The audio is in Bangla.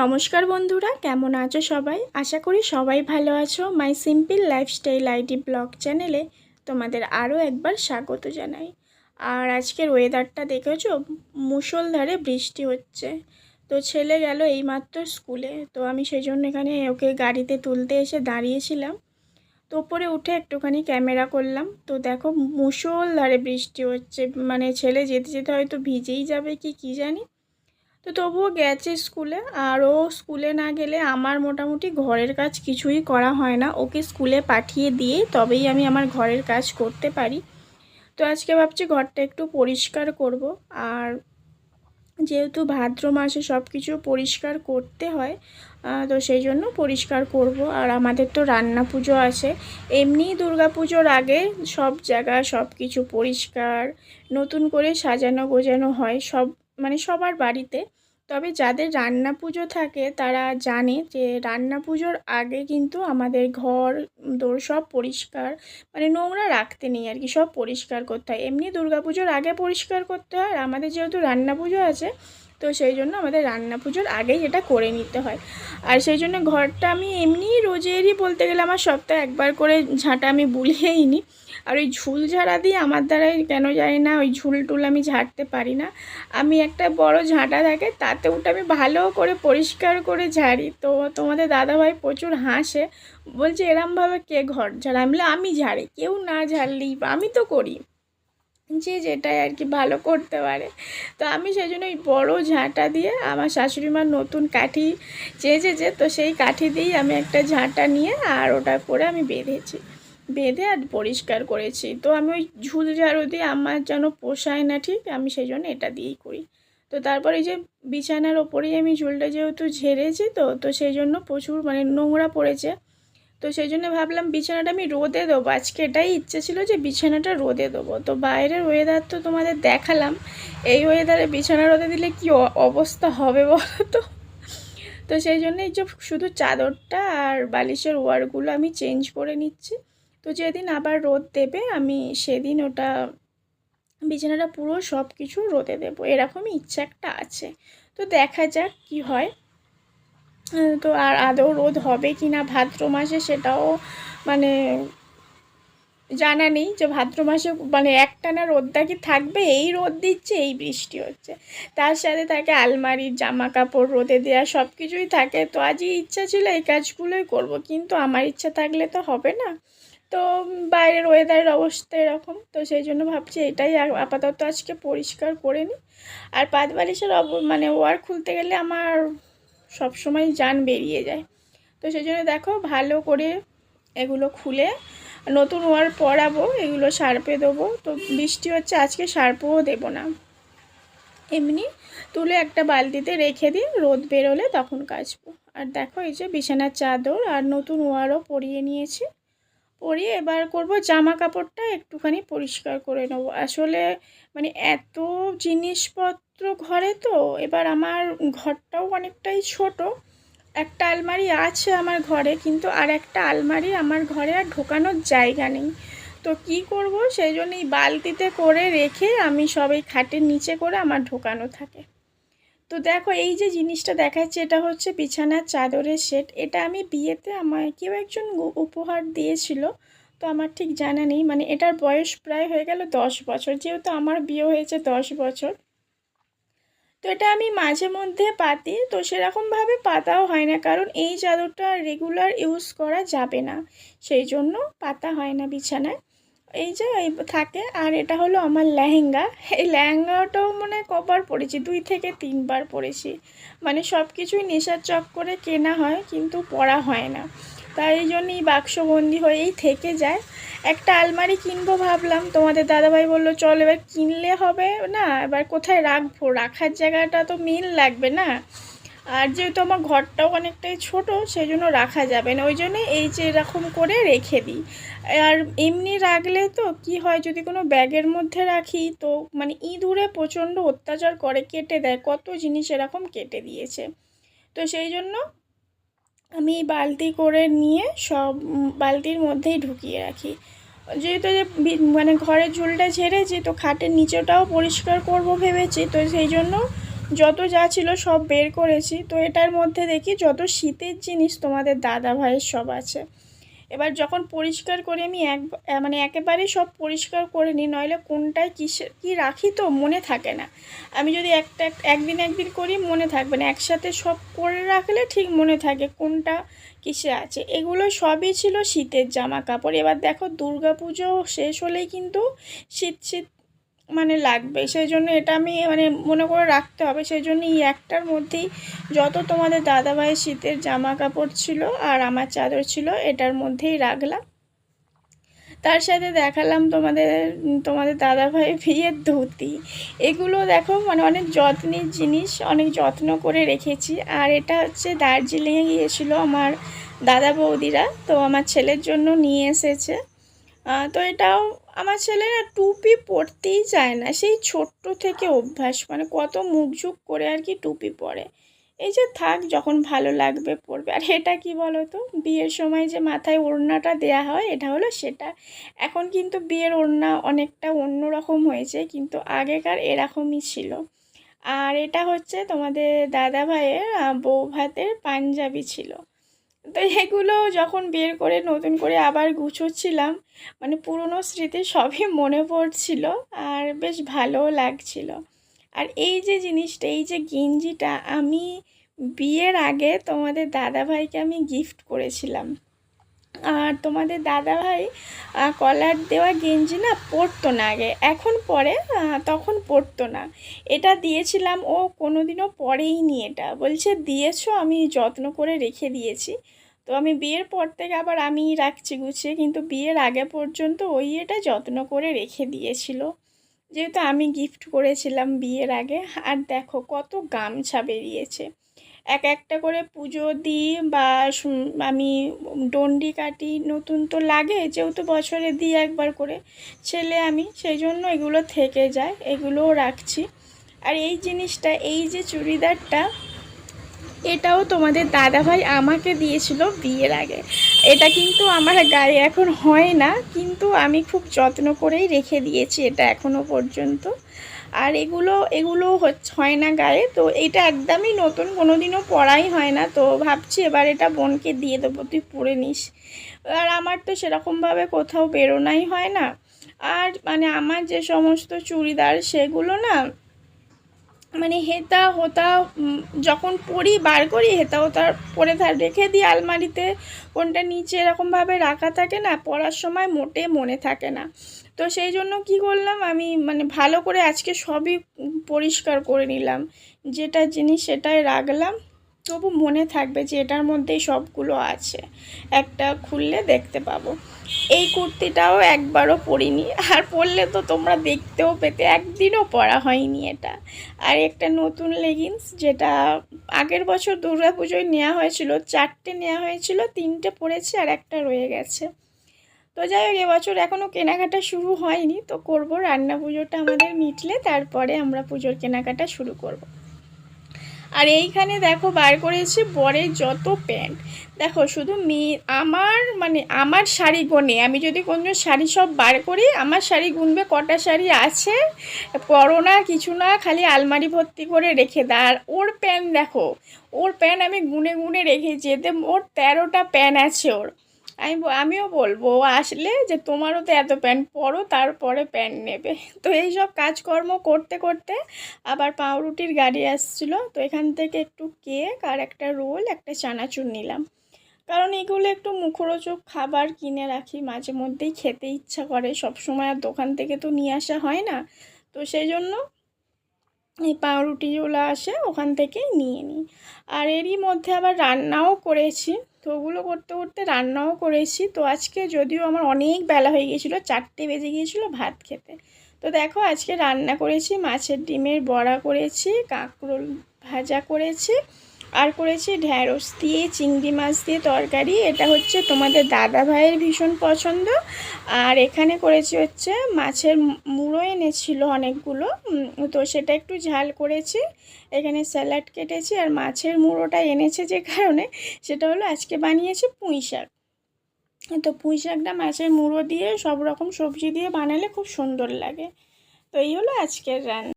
নমস্কার বন্ধুরা, কেমন আছো সবাই? আশা করি সবাই ভালো আছো। My simple lifestyle ID blog চ্যানেলে তোমাদের আরও একবার স্বাগত জানাই। আর আজকের ওয়েদারটা দেখেছ? মুষলধারে বৃষ্টি হচ্ছে। তো ছেলে গেল এইমাত্র স্কুলে। তো আমি সেই জন্য এখানে ওকে গাড়িতে তুলতে এসে দাঁড়িয়েছিলাম। তো ওপরে উঠে একটুখানি ক্যামেরা করলাম। তো দেখো, মুষলধারে বৃষ্টি হচ্ছে। মানে ছেলে যেতে যেতে হয়তো ভিজেই যাবে কি, কী জানি। তো তবুও গেছে স্কুলে। আর ও স্কুলে না গেলে আমার মোটামুটি ঘরের কাজ কিছুই করা হয় না। ওকে স্কুলে পাঠিয়ে দিয়ে তবেই আমি আমার ঘরের কাজ করতে পারি। তো আজকে ভাবছি ঘরটা একটু পরিষ্কার করব। আর যেহেতু ভাদ্র মাসে সব কিছু পরিষ্কার করতে হয় তো সেই জন্য পরিষ্কার করব। আর আমাদের তো রান্না পুজো আছে। এমনিই পুজোর আগে সব জায়গা সব কিছু পরিষ্কার, নতুন করে সাজানো গোজানো হয় সব মানে সবার বাড়িতে। তবে যাদের রান্না পুজো থাকে তারা জানে যে রান্না পুজোর আগে কিন্তু আমাদের ঘর, দোর সব পরিষ্কার। মানে নোংরা রাখতে নেই আর কি, সব পরিষ্কার করতে হয়। এমনি পুজোর আগে পরিষ্কার করতে হয় আর আমাদের যেহেতু রান্না পুজো আছে তো সেই জন্য আমাদের রান্না পুজোর আগেই এটা করে নিতে হয়। আর সেই জন্য ঘরটা আমি এমনি রোজেরই বলতে গেলে আমার সপ্তাহে একবার করে ঝাঁটা আমি বুলিয়েই নিই আর ওই ঝুল ঝাড়া দিয়ে আমার দ্বারাই কেন জানি না, ওই ঝুল টুল আমি ঝাড়তে পারি না। আমি একটা বড় ঝাঁটা থাকে, তাতে ওটা আমি ভালো করে পরিষ্কার করে ঝাড়ি। তো তোমাদের দাদাভাই প্রচুর হাসে, বলছে এরমভাবে কে ঘর ঝাড়া আমি আমি ঝাড়ি, কেউ না ঝাড়লেই আমি তো করি। যে যেটাই আর কি ভালো করতে পারে। তো আমি সেই জন্য ওই বড়ো ঝাঁটা দিয়ে আমার শাশুড়ি মার নতুন কাঠি চেয়েছে যে তো সেই কাঠি দিয়েই আমি একটা ঝাঁটা নিয়ে আর ওটা করে আমি বেঁধেছি। বেঁধে আর পরিষ্কার করেছি। তো আমি ওই ঝুল ঝাড়ু দিয়ে আমার যেন পোষায় না ঠিক, আমি সেই জন্য এটা দিয়েই করি। তো তারপরে যে বিছানার ওপরেই আমি ঝুলটা যেহেতু ঝেড়েছি তো তো সেই জন্য প্রচুর মানে নোংরা পড়েছে। তো সেই জন্য ভাবলাম বিছানাটা আমি রোদে দেবো। আজকে এটাই ইচ্ছে ছিল যে বিছানাটা রোদে দেবো। তো বাইরের ওয়েদার তো তোমাদের দেখালাম। এই ওয়েদারে বিছানা রোদে দিলে কি অবস্থা হবে বলো তো তো সেই জন্য এই যে শুধু চাদরটা আর বালিশের ওয়ারগুলো আমি চেঞ্জ করে নিচ্ছি। তো যেদিন আবার রোদ দেবে, আমি সেদিন ওটা বিছানাটা পুরো সব কিছু রোদে দেবো। এরকমই ইচ্ছা একটা আছে। তো দেখা যাক কি হয়। তো আর আদৌ রোদ হবে কি না ভাদ্র মাসে সেটাও মানে জানা নেই যে ভাদ্র মাসে মানে একটানা রোদটা কি থাকবে? এই রোদ দিচ্ছে, এই বৃষ্টি হচ্ছে। তার সাথে থাকে আলমারির জামা কাপড় রোদে দেওয়া সব কিছুই থাকে। তো আজই ইচ্ছা ছিল এই কাজগুলোই করব, কিন্তু আমার ইচ্ছা থাকলে তো হবে না। তো বাইরের ওয়েদারের অবস্থা এরকম, তো সেই জন্য ভাবছি এটাই আপাতত আজকে পরিষ্কার করে নিই। আর পাত বালিশের মানে ওয়ার খুলতে গেলে আমার সব সময় যান বেরিয়ে যায়। তো সেই জন্য দেখো ভালো করে এগুলো খুলে নতুন ওয়ার পরাবো, এগুলো সার্পে দেবো। তো বৃষ্টি হচ্ছে, আজকে সার্পও দেব না। এমনি তুলে একটা বালতিতে রেখে দিই, রোদ বেরোলে তখন কাচবো। আর দেখো এই যে বিছানার চাদর আর নতুন ওয়ারও পরিয়ে নিয়েছি। পরিয়ে এবার করব। জামা কাপড়টা একটুখানি পরিষ্কার করে নেব। আসলে মানে এত জিনিসপত্র ঘরে তো, এবার আমার ঘরটাও অনেকটাই ছোট। একটা আলমারি আছে আমার ঘরে, কিন্তু আর একটা আলমারি আমার ঘরে আর ঢোকানোর জায়গা নেই। তো কি করব? সেই জন্য এই বালতিতে করে রেখে আমি সব এই খাটের নিচে করে আমার ঢোকানো থাকে। তো দেখো, এই যে জিনিসটা দেখাচ্ছে, এটা হচ্ছে বিছানার চাদরের সেট। এটা আমি বিয়েতে আমায় কেউ একজন উপহার দিয়েছিল, তো আমার ঠিক জানা নেই। মানে এটার বয়স প্রায় হয়ে গেল দশ বছর, যেহেতু আমার বিয়ে হয়েছে দশ বছর। তো এটা আমি মাঝে মধ্যে পাতি, তো সেরকমভাবে পাতাও হয় না, কারণ এই চাদরটা রেগুলার ইউজ করা যাবে না। সেই জন্য পাতা হয় না বিছানায়। এই যে, এই থাকে। আর এটা হলো আমার লেহেঙ্গা। এই লেহেঙ্গাটাও মানে কবার পরেছি, দুই থেকে তিনবার পরেছি। মানে সব কিছুই নেশার চক করে কেনা হয়, কিন্তু পরা হয় না। তাই এই জন্যই বাক্সবন্দি হয়েই থেকে যায়। একটা আলমারি কিনবো ভাবলাম, তোমাদের দাদাভাই বলল, চল এবার কিনলে হবে না, এবার কোথায় রাখব? রাখার জায়গাটা তো মেন লাগবে না। আর যেহেতু আমার ঘরটাও অনেকটাই ছোট সেই জন্য রাখা যাবে না। ওই জন্যে এই যে এরকম করে রেখে দিই। আর এমনি রাখলে তো কি হয়, যদি কোনো ব্যাগের মধ্যে রাখি, তো মানে ইঁদুরে প্রচণ্ড অত্যাচার করে, কেটে দেয়, কত জিনিস এরকম কেটে দিয়েছে। তো সেই জন্য আমি বালতি করে নিয়ে সব বালতির মধ্যেই ঢুকিয়ে রাখি। যেহেতু যে মানে ঘরের ঝুলটা ঝেড়েছি, তো খাটের নিচেটাও পরিষ্কার করব ভেবেছি, তো সেই জন্য যত যা ছিল সব বের করেছি। তো এটার মধ্যে দেখি যত শীতের জিনিস তোমাদের দাদা ভাইয়ের সব আছে। এবার যখন পরিষ্কার করে আমি এক মানে একেবারেই সব পরিষ্কার করে নিই, নইলে কোনটায় কিসে, কী রাখি তো মনে থাকে না। আমি যদি একটা এক- একদিন একদিন করি, মনে থাকবে না। একসাথে সব করে রাখলে ঠিক মনে থাকে কোনটা কিসে আছে। এগুলো সবই ছিল শীতের জামা কাপড় এবার দেখো দুর্গা পুজো শেষ হলেই কিন্তু শীত শীত মানে লাগবে। সেই জন্য এটা আমি মানে মনে করে রাখতে হবে। সেই জন্য এই একটার মধ্যেই যত তোমাদের দাদাভাইয়ের শীতের জামা কাপড় ছিল আর আমার চাদর ছিল, এটার মধ্যেই রাখলাম। তার সাথে দেখালাম তোমাদের তোমাদের দাদাভাই বিয়ের ধুতি। এগুলো দেখো মানে অনেক যত্নের জিনিস, অনেক যত্ন করে রেখেছি। আর এটা হচ্ছে দার্জিলিংয়ে গিয়েছিল আমার দাদা বৌদিরা, তো আমার ছেলের জন্য নিয়ে এসেছে। তো এটাও আমার ছেলেরা টুপি পরতেই চায় না। সেই ছোট্ট থেকে অভ্যাস মানে কত মুখঝুঁক করে আর কি টুপি পরে। এই যে থাক, যখন ভালো লাগবে পরবে। আর এটা কি বলো তো বিয়ের সময় যে মাথায় ওড়নাটা দেয়া হয়, এটা হলো সেটা। এখন কিন্তু বিয়ের ওড়না অনেকটা অন্য রকম হয়েছে, কিন্তু আগেকার এরকমই ছিল। আর এটা হচ্ছে তোমাদের দাদা ভাইয়ের বউ ভাতের পাঞ্জাবি ছিল। তো এগুলো যখন বের করে নতুন করে আবার গুছোচ্ছিলাম মানে পুরনো স্মৃতি সবই মনে পড়ছিল আর বেশ ভালোও লাগছিল। আর এই যে জিনিসটা, এই যে গেঞ্জিটা, আমি বিয়ের আগে তোমাদের দাদাভাইকে আমি গিফট করেছিলাম। আর তোমাদের দাদাভাই কলার দেওয়া গেঞ্জি না পরতো না আগে, এখন পরে তখন পরতো না। এটা দিয়েছিলাম, ও কোনোদিনও পরেই নি এটা। বলছে দিয়েছ, আমি যত্ন করে রেখে দিয়েছি। তো আমি বিয়ের পর থেকে আবার আমিই রাখছি গুছিয়ে, কিন্তু বিয়ের আগে পর্যন্ত ওই এটা যত্ন করে রেখে দিয়েছিল। যেহেতু আমি গিফট করেছিলাম বিয়ের আগে, আর দেখো কত গামছা বেরিয়েছে। এক একটা করে পুজো দিই বা আমি ডন্ডি কাটি, নতুন তো লাগে, যেহেতু বছরে দিই একবার করে ছেলে আমি সেই জন্য এগুলো থেকে যায়, এগুলোও রাখছি। আর এই জিনিসটা, এই যে চুড়িদারটা এটাও তোমাদের দাদাভাই আমাকে দিয়েছিল বিয়ের আগে। এটা কিন্তু আমার গায়ে এখন হয় না, কিন্তু আমি খুব যত্ন করেই রেখে দিয়েছি এটা এখনও পর্যন্ত। আর এগুলো এগুলো হয় না গায়ে, তো এটা একদমই নতুন কোনো দিনও পরাই হয় না। তো ভাবছি এবার এটা বোনকে দিয়ে দেবো, তুই পরে নিস। আর আমার তো সেরকমভাবে কোথাও বেরোনাই হয় না। আর মানে আমার যে সমস্ত চুড়িদার সেগুলো না মানে হেতা হোতা যখন পড়ি বার করি, হেতা হোতা পরে থাক রেখে দিই আলমারিতে। কোনটা নিচে এরকমভাবে রাখা থাকে না, পড়ার সময় মোটে মনে থাকে না। তো সেই জন্য কি করলাম, আমি মানে ভালো করে আজকে সবই পরিষ্কার করে নিলাম। যেটা জিনিস সেটাই রাখলাম। তবু মনে থাকবে যে এটার মধ্যেই সবগুলো আছে। একটা খুললে দেখতে পাবো। এই কুর্তিটাও একবারও পরিনি। আর পরলে তো তোমরা দেখতেও পেতে, একদিনও পরা হয়নি এটা। আর একটা নতুন লেগিংস যেটা আগের বছর পুজোয় নেওয়া হয়েছিল, চারটে নেওয়া হয়েছিল, তিনটে পড়েছে আর একটা রয়ে গেছে। তো যাই হোক, এবছর এখনও কেনাকাটা শুরু হয়নি। তো করব রান্না পুজোটা আমাদের মিটলে, তারপরে আমরা পুজোর কেনাকাটা শুরু করব। আর এইখানে দেখো বার করেছি বরের যত প্যান্ট। দেখো শুধু মেয়ে আমার মানে আমার শাড়ি গোনে, আমি যদি কোনো শাড়ি সব বার করি, আমার শাড়ি গুনবে কটা শাড়ি আছে? পরো না কিছু না, খালি আলমারি ভর্তি করে রেখে দেয় আর ওর প্যান্ট দেখো, ওর প্যান্ট আমি গুনে গুনে রেখেছি, এতে ওর তেরোটা প্যান্ট আছে ওর। আমি আমিও বলব, আসলে যে তোমারও তো এত প্যান্ট, পরো, তারপরে প্যান্ট নেবে। তো এই সব কাজকর্ম করতে করতে আবার পাউরুটির গাড়ি আসছিল, তো এখান থেকে একটু কেক আর একটা রোল, একটা চানাচুর নিলাম। কারণ এগুলো একটু মুখরোচক খাবার কিনে রাখি, মাঝে মধ্যেই খেতে ইচ্ছা করে, সব সময় আর দোকান থেকে তো নিয়ে আসা হয় না। তো সেই জন্য এই পাউরুটিগুলো আসে, ওখান থেকেই নিয়ে নিই। আর এরই মধ্যে আবার রান্নাও করেছি। তো ওগুলো করতে করতে রান্নাও করেছি। তো আজকে যদিও আমার অনেক বেলা হয়ে গিয়েছিল, চারটে বেজে গিয়েছিল ভাত খেতে। তো দেখো আজকে রান্না করেছি, মাছের ডিমের বড়া করেছি, কাঁকরোল ভাজা করেছি। আর করেছি ঢ্যাঁড়স দিয়ে, চিংড়ি মাছ দিয়ে তরকারি। এটা হচ্ছে তোমাদের দাদা ভাইয়ের ভীষণ পছন্দ। আর এখানে করেছি হচ্ছে মাছের মুড়ো এনেছিল অনেকগুলো। তো সেটা একটু ঝাল করেছি। এখানে স্যালাড কেটেছি আর মাছের মুড়োটা এনেছে যে কারণে সেটা হলো আজকে বানিয়েছি পুঁই শাক। তো পুঁই শাকটা মাছের মুড়ো দিয়ে সব রকম সবজি দিয়ে বানালে খুব সুন্দর লাগে। তো এই হলো আজকের রান্না।